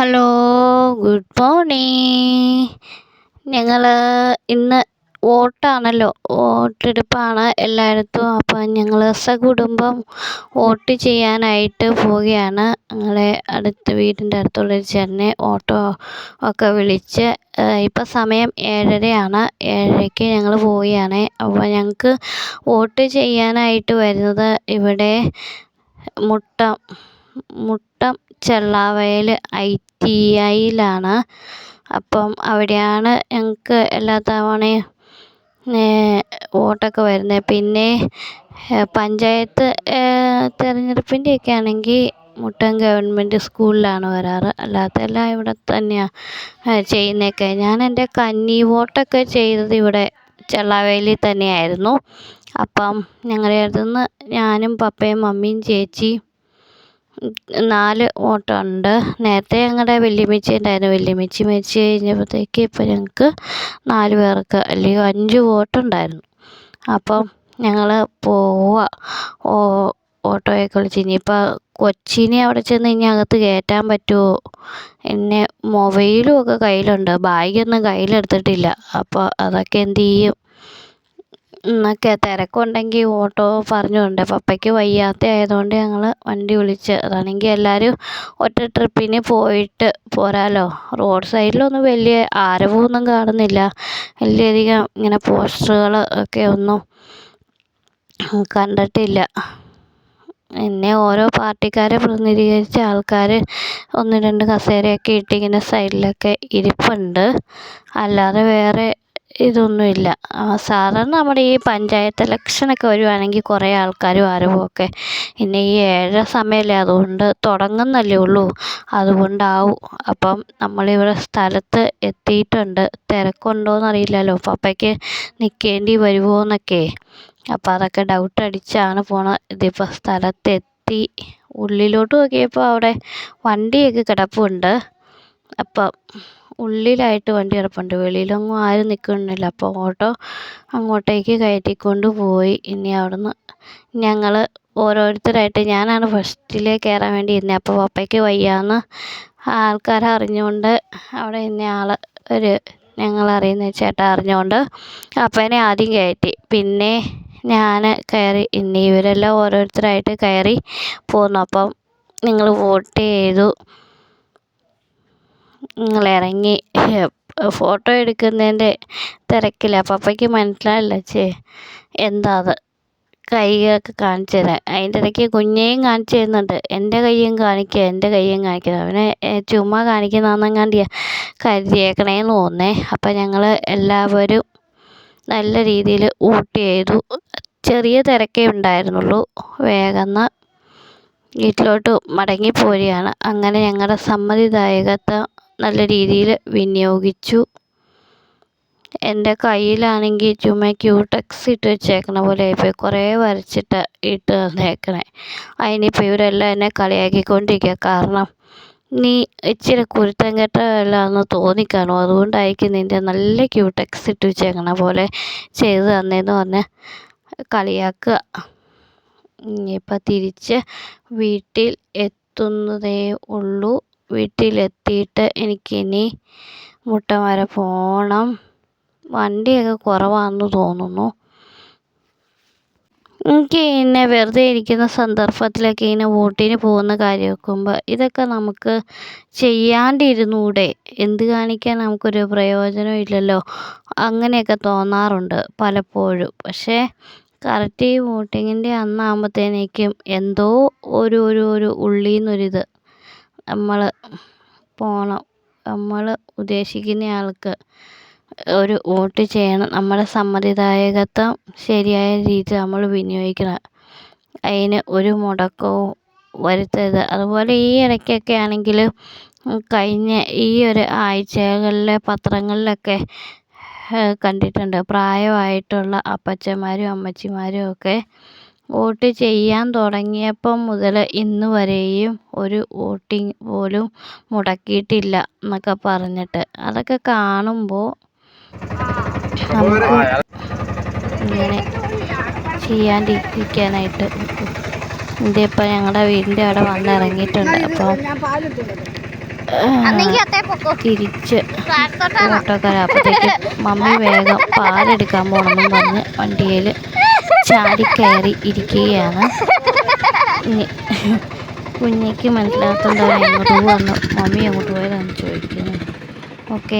Hello good morning. ഞങ്ങൾ ഇന്ന് വോട്ടാണല്ലോ. വോട്ടെടുപ്പാണ് എല്ലായിടത്തും. അപ്പം ഞങ്ങൾ സകുടുംബം വോട്ട് ചെയ്യാനായിട്ട് പോവുകയാണ്. ഞങ്ങളെ അടുത്ത വീടിന്റെ അടുത്തുള്ളൊരു ചേട്ടനെ ഓട്ടോ ഒക്കെ വിളിച്ച് ഇപ്പം സമയം ഏഴരയാണ്. ഏഴരയ്ക്ക് ഞങ്ങൾ പോവുകയാണ്. അപ്പോൾ ഞങ്ങൾക്ക് വോട്ട് ചെയ്യാനായിട്ട് വരുന്നത് ഇവിടെ മുട്ടം മുട്ടം ചെള്ളാവയൽ ഐ ടി ഐയിലാണ്. അപ്പം അവിടെയാണ് ഞങ്ങൾക്ക് എല്ലാ തവണയും വോട്ടൊക്കെ വരുന്നത് പിന്നെ പഞ്ചായത്ത് തിരഞ്ഞെടുപ്പിന്റെയൊക്കെ ആണെങ്കിൽ മുട്ടം ഗവൺമെന്റ് സ്കൂളിലാണ് വരാറ്. അല്ലാത്തതെല്ലാം ഇവിടെ തന്നെയാണ് ചെയ്യുന്നതൊക്കെ ഞാൻ എന്റെ കന്നി വോട്ടൊക്കെ ചെയ്തത് ഇവിടെ ചെള്ളാവേലി തന്നെയായിരുന്നു. അപ്പം ഞങ്ങളുടെ അടുത്തുനിന്ന് ഞാനും പപ്പയും മമ്മിയും ചേച്ചിയും നാല് ഓട്ടോ ഉണ്ട് നേരത്തെ ഞങ്ങളുടെ വല്യമ്മച്ചി ഉണ്ടായിരുന്നു. വല്യമ്മച്ചി മരിച്ചു കഴിഞ്ഞപ്പോഴത്തേക്ക് ഇപ്പം ഞങ്ങൾക്ക് നാല് പേർക്ക് അല്ലെങ്കിൽ അഞ്ച് ഓട്ടോ വോട്ടുണ്ടായിരുന്നു. അപ്പം ഞങ്ങൾ പോവുക ഓ ഓട്ടോയൊക്കെ വിളിച്ച്. ഇനിയിപ്പോൾ കൊച്ചിനെ അവിടെ ചെന്ന് ഇനി അകത്ത് കയറ്റാൻ പറ്റുമോ എന്നെ മൊബൈലും ഒക്കെ കയ്യിലുണ്ട്. ബാഗൊന്നും കയ്യിലെടുത്തിട്ടില്ല. അപ്പോൾ അതൊക്കെ എന്ത് ചെയ്യും? എന്നൊക്കെ തിരക്കുണ്ടെങ്കിൽ ഓട്ടോ പറഞ്ഞുകൊണ്ട് പപ്പയ്ക്ക് വയ്യാത്ത ആയതുകൊണ്ട് ഞങ്ങൾ വണ്ടി വിളിച്ച് അതാണെങ്കിൽ എല്ലാവരും ഒറ്റ ട്രിപ്പിന് പോയിട്ട് പോരാമല്ലോ റോഡ് സൈഡിലൊന്നും വലിയ ആരവമൊന്നും കാണുന്നില്ല. വലിയധികം ഇങ്ങനെ പോസ്റ്ററുകൾ ഒക്കെ ഒന്നും കണ്ടിട്ടില്ല. എന്നെ ഓരോ പാർട്ടിക്കാരെ പ്രതിനിധീകരിച്ച ആൾക്കാർ ഒന്ന് രണ്ട് കസേരയൊക്കെ ഇട്ടിങ്ങനെ സൈഡിലൊക്കെ ഇരിപ്പുണ്ട്. അല്ലാതെ വേറെ ഇതൊന്നുമില്ല. സാധാരണ നമ്മുടെ ഈ പഞ്ചായത്ത് ഇലക്ഷനൊക്കെ വരുവാണെങ്കിൽ കുറേ ആൾക്കാരും വരവുമൊക്കെ പിന്നെ ഈ ഏഴര സമയമല്ലേ അതുകൊണ്ട് തുടങ്ങുന്നല്ലേ ഉള്ളൂ. അതുകൊണ്ടാവും. അപ്പം നമ്മളിവിടെ സ്ഥലത്ത് എത്തിയിട്ടുണ്ട്. തിരക്കുണ്ടോയെന്ന് അറിയില്ലല്ലോ പപ്പയ്ക്ക് നിൽക്കേണ്ടി വരുമോ എന്നൊക്കെ അപ്പോൾ അതൊക്കെ ഡൗട്ട് അടിച്ചാണ് പോണത്. ഇതിപ്പോൾ സ്ഥലത്തെത്തി ഉള്ളിലോട്ട് നോക്കിയപ്പോൾ അവിടെ വണ്ടിയൊക്കെ കിടപ്പുണ്ട്. അപ്പം ഉള്ളിലായിട്ട് വണ്ടി കിടപ്പുണ്ട്. വെളിയിലൊന്നും ആരും നിൽക്കുന്നില്ല അപ്പോൾ ഓട്ടോ അങ്ങോട്ടേക്ക് കയറ്റിക്കൊണ്ട് പോയി. ഇനി അവിടുന്ന് ഞങ്ങൾ ഓരോരുത്തരായിട്ട് ഞാനാണ് ഫസ്റ്റിൽ കയറാൻ വേണ്ടി ഇരുന്നത് അപ്പോൾ പപ്പയ്ക്ക് വയ്യാന്ന് ആൾക്കാർ അറിഞ്ഞുകൊണ്ട് അവിടെ ഇന്ന ആൾ ഒരു ഞങ്ങളറിയുന്ന ചേട്ടൻ അറിഞ്ഞുകൊണ്ട് അപ്പനെ ആദ്യം കയറ്റി. പിന്നെ ഞാൻ കയറി. ഇനി ഇവരെല്ലാം ഓരോരുത്തരായിട്ട് കയറി പോന്നു. അപ്പം നിങ്ങൾ വോട്ട് ചെയ്തു. ഇറങ്ങി ഫോട്ടോ എടുക്കുന്നതിന്റെ തിരക്കിലാണ് പപ്പയ്ക്ക് മനസ്സിലായില്ല ചേ എന്താ അത്? കൈയൊക്കെ കാണിച്ചു തരാൻ. അതിന്റെ ഇടയ്ക്ക് കുഞ്ഞേയും കാണിച്ചു തരുന്നുണ്ട്. എന്റെ കയ്യും കാണിക്കുക എന്റെ കയ്യും കാണിക്കുക അവനെ ചുമ്മാ കാണിക്കുന്നതാണെന്നെങ്ങാണ്ടിയാ കരുതിയേക്കണേന്ന് തോന്നേ അപ്പം ഞങ്ങൾ എല്ലാവരും നല്ല രീതിയിൽ ഊട്ടി ചെയ്തു. ചെറിയ തിരക്കേ ഉണ്ടായിരുന്നുള്ളൂ. വേഗം വീട്ടിലോട്ട് മടങ്ങിപ്പോരുകയാണ്. അങ്ങനെ ഞങ്ങളുടെ സമ്മതിദായകത്വം നല്ല രീതിയിൽ വിനിയോഗിച്ചു. എന്റെ കയ്യിലാണെങ്കിൽ ചുമ്മാ ക്യൂടെക്സ് ഇട്ട് വെച്ചേക്കണ പോലെ ആയിപ്പോയി. കുറേ വരച്ചിട്ട് ഇട്ട് തന്നേക്കണേ. അതിനിപ്പോൾ ഇവരെല്ലാം എന്നെ കളിയാക്കിക്കൊണ്ടിരിക്കുക കാരണം നീ ഇച്ചിരി കുരുത്തം കെട്ടവല്ലാന്ന് തോന്നിക്കാണു. അതുകൊണ്ടായിരിക്കും നിന്റെ നല്ല ക്യൂടെക്സ് ഇട്ട് വെച്ചേക്കണ പോലെ ചെയ്ത് തന്നേന്ന് പറഞ്ഞ് കളിയാക്കുക. ഇനിയിപ്പോൾ തിരിച്ച് വീട്ടിൽ എത്തുന്നതേ ഉള്ളൂ. വീട്ടിലെത്തിയിട്ട് എനിക്കിനി മുട്ടം വരെ പോകണം വണ്ടിയൊക്കെ കുറവാണെന്ന് തോന്നുന്നു. എനിക്ക് ഇങ്ങനെ വെറുതെ ഇരിക്കുന്ന സന്ദർഭത്തിലൊക്കെ ഇങ്ങനെ വോട്ടിന് പോകുന്ന കാര്യം വെക്കുമ്പോൾ ഇതൊക്കെ നമുക്ക് ചെയ്യാണ്ടിരുന്നൂടെ? എന്ത് കാണിക്കാൻ നമുക്കൊരു പ്രയോജനം ഇല്ലല്ലോ? അങ്ങനെയൊക്കെ തോന്നാറുണ്ട് പലപ്പോഴും. പക്ഷേ കറക്റ്റ് ഈ വോട്ടിങ്ങിന്റെ അന്നാകുമ്പോഴത്തേനേക്കും എന്തോ ഒരു ഒരു ഒരു ഉള്ളിൽ നിന്നൊരിത് നമ്മൾ പോകണം നമ്മൾ ഉദ്ദേശിക്കുന്ന ആൾക്ക് ഒരു വോട്ട് ചെയ്യണം. നമ്മുടെ സമ്മതിദായകത്വം ശരിയായ രീതിയിൽ നമ്മൾ വിനിയോഗിക്കണം. അതിന് ഒരു മുടക്കവും വരുത്തരുത്. അതുപോലെ ഈ ഇടയ്ക്കൊക്കെ ആണെങ്കിൽ കഴിഞ്ഞ ഈ ഒരു ആഴ്ചകളിലെ പത്രങ്ങളിലൊക്കെ കണ്ടിട്ടുണ്ട്. പ്രായമായിട്ടുള്ള അപ്പച്ചന്മാരും അമ്മച്ചിമാരും ഒക്കെ വോട്ട് ചെയ്യാൻ തുടങ്ങിയപ്പം മുതൽ ഇന്ന് വരെയും ഒരു വോട്ടിംഗ് പോലും മുടക്കിയിട്ടില്ല എന്നൊക്കെ പറഞ്ഞിട്ട്. അതൊക്കെ കാണുമ്പോൾ നമുക്ക് ഇങ്ങനെ ചെയ്യാണ്ടിരിക്കാനായിട്ട് ഇതിപ്പോൾ ഞങ്ങളുടെ വീടിന്റെ അവിടെ വന്നിറങ്ങിയിട്ടുണ്ട് പൊക്കോ? തിരിച്ച് ഓട്ടോക്കാർ അപ്പോഴത്തേക്ക് മമ്മി വേഗം പാലെടുക്കാൻ പോകണമെന്ന് പറഞ്ഞ് വണ്ടിയിൽ ചാടിക്കയറി ഇരിക്കുകയാണ്. കുഞ്ഞിക്ക് മനസ്സിലാകത്തോണ്ടാണ് എങ്ങോട്ട് വന്നു. മമ്മി അങ്ങോട്ട് പോയതാണ് ചോദിക്കുന്നത് ഓക്കെ